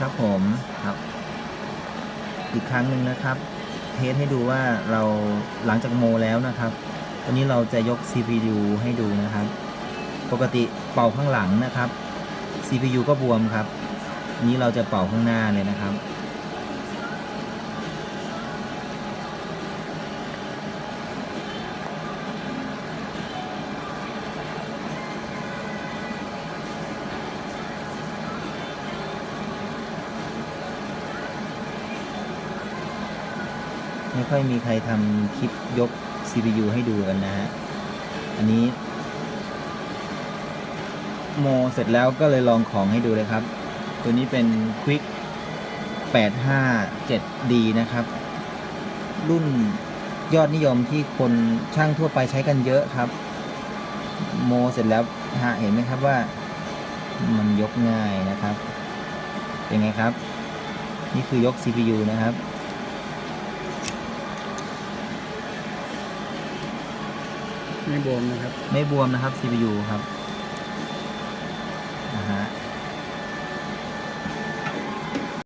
ครับผมครับ อีกครั้งหนึ่งนะครับ เทสให้ดูว่าเราหลังจากโมแล้วนะครับวันนี้เราจะยก CPU ให้ดูนะครับ ปกติเป่าข้างหลังนะครับ CPU ก็บวมครับอันนี้เราจะเป่าข้างหน้าเลยนะครับ ไม่ค่อยมีใครทำคลิปยก CPU ให้ดูกันนะฮะ อันนี้ โมเสร็จแล้วก็เลยลองของให้ดูเลยครับ ตัวนี้เป็น Quick 857D นะครับ รุ่นยอดนิยมที่คนช่างทั่วไปใช้กันเยอะครับ โมเสร็จแล้วฮะเห็นไหมครับว่ามันยกง่ายนะครับ เป็นไงครับ นี่คือยก CPU นะครับ ไม่บวมนะครับ ไม่บวมนะครับ CPU ครับ